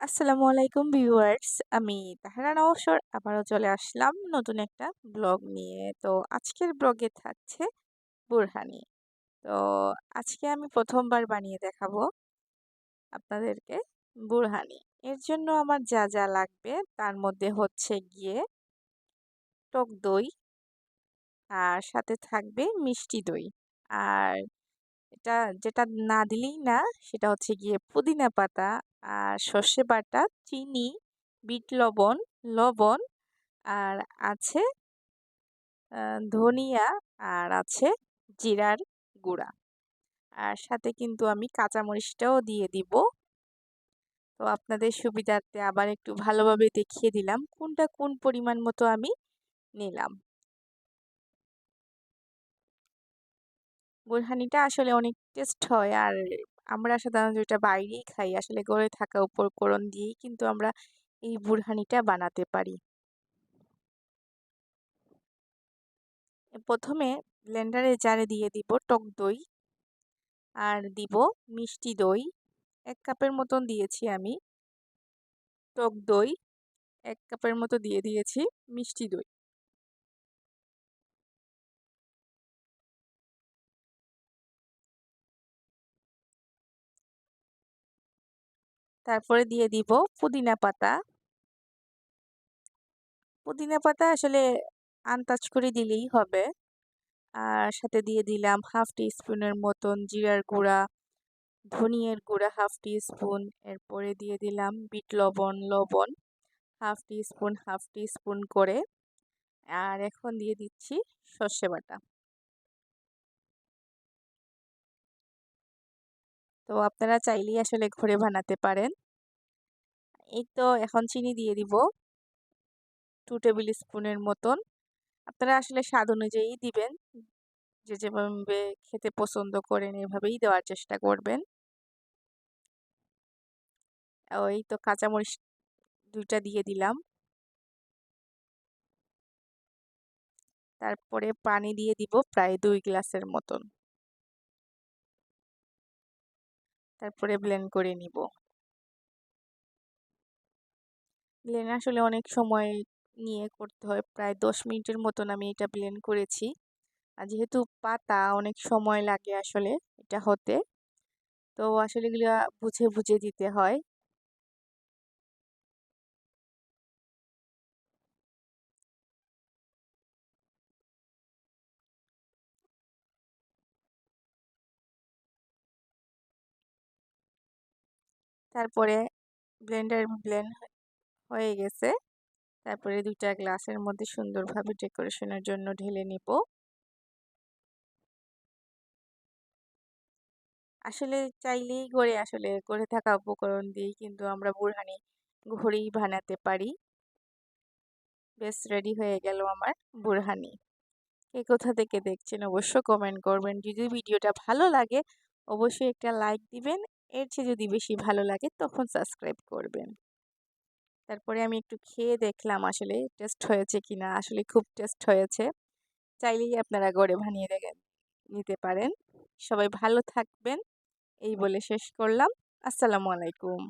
আসসালামু আলাইকুম ভিউয়ার্স, আমি তাহারা নওশর, আবারও চলে আসলাম নতুন একটা ব্লগ নিয়ে। তো আজকের ব্লগে থাকছে বুরহানি। তো আজকে আমি প্রথমবার বানিয়ে দেখাবো আপনাদেরকে বুরহানি। এর জন্য আমার যা যা লাগবে তার মধ্যে হচ্ছে গিয়ে টক দই আর সাথে থাকবে মিষ্টি দই। আর এটা যেটা না দিলেই না, সেটা হচ্ছে গিয়ে পুদিনা পাতা আর সর্ষে বাটা, চিনি, বিট লবণ লবণ আর আছে ধনিয়া আর আছে জিরার গুঁড়া। আর সাথে কিন্তু আমি কাঁচামরিচটাও দিয়ে দিব। তো আপনাদের সুবিধার্থে আবার একটু ভালোভাবে দেখিয়ে দিলাম কোনটা কোন পরিমাণ মতো আমি নিলাম। বোরহানিটা আসলে অনেক টেস্ট হয়। আর আমরা সাধারণত এটা বাইরেই খাই, আসলে গড়ে থাকা উপকরণ দিয়েই কিন্তু আমরা এই বুরহানিটা বানাতে পারি। প্রথমে ব্লেন্ডারে জারে দিয়ে দিব টক দই। আর দিব মিষ্টি দই। এক কাপের মতন দিয়েছি আমি। টক দই। এক কাপের মতো দিয়ে দিয়েছি মিষ্টি দই। তারপরে দিয়ে দিব পুদিনা পাতা। পুদিনা পাতা আসলে আন্তাজ করে দিলেই হবে। আর সাথে দিয়ে দিলাম হাফ টি স্পুনের মতন জিরার গুঁড়া, ধনিয়ার গুঁড়া হাফ টি স্পুন এরপরে দিয়ে দিলাম বিট লবণ লবণ half teaspoon half teaspoon করে। আর এখন দিয়ে দিচ্ছি সর্ষে বাটা। তো আপনারা চাইলেই আসলে ঘরে বানাতে পারেন। এই তো এখন চিনি দিয়ে দিব। টু টেবিল স্পুনের মতন। আপনারা আসলে স্বাদ অনুযায়ী দিবেন। যে যেভাবে খেতে পছন্দ করেন এভাবেই দেওয়ার চেষ্টা করবেন। ওই তো কাঁচামরিচ দুইটা দিয়ে দিলাম। তারপরে পানি দিয়ে দিব প্রায় দুই গ্লাসের মতন। তারপরে ব্লেন্ড করে নিব। ব্লেন্ড আসলে অনেক সময় নিয়ে করতে হয়, প্রায় দশ মিনিটের মতন আমি এটা ব্লেন্ড করেছি। আর যেহেতু পাতা অনেক সময় লাগে আসলে এটা হতে, তো আসলে এগুলো বুঝে বুঝে দিতে হয়। তারপরে ব্লেন্ডার ব্লেন্ড হয়ে গেছে। তারপরে দুইটা গ্লাসের মধ্যে সুন্দরভাবে ডেকোরেশনের জন্য ঢেলে নিব। আসলে চাইলেই করে আসলে করে থাকা উপকরণ দিয়েই কিন্তু আমরা বুরহানি ঘরেই বানাতে পারি। বেশ রেডি হয়ে গেল আমার বুরহানি। কে কোথা থেকে দেখছেন অবশ্য কমেন্ট করবেন। যদি ভিডিওটা ভালো লাগে, অবশ্যই একটা লাইক দিবেন এর চেয়ে যদি বেশি ভালো লাগে, তখন সাবস্ক্রাইব করবেন। তারপরে আমি একটু খেয়ে দেখলাম আসলে টেস্ট হয়েছে কি না আসলে খুব টেস্ট হয়েছে। চাইলেই আপনারা গড়ে ভানিয়ে দেখেন নিতে পারেন। সবাই ভালো থাকবেন। এই বলে শেষ করলাম। আসসালামু আলাইকুম।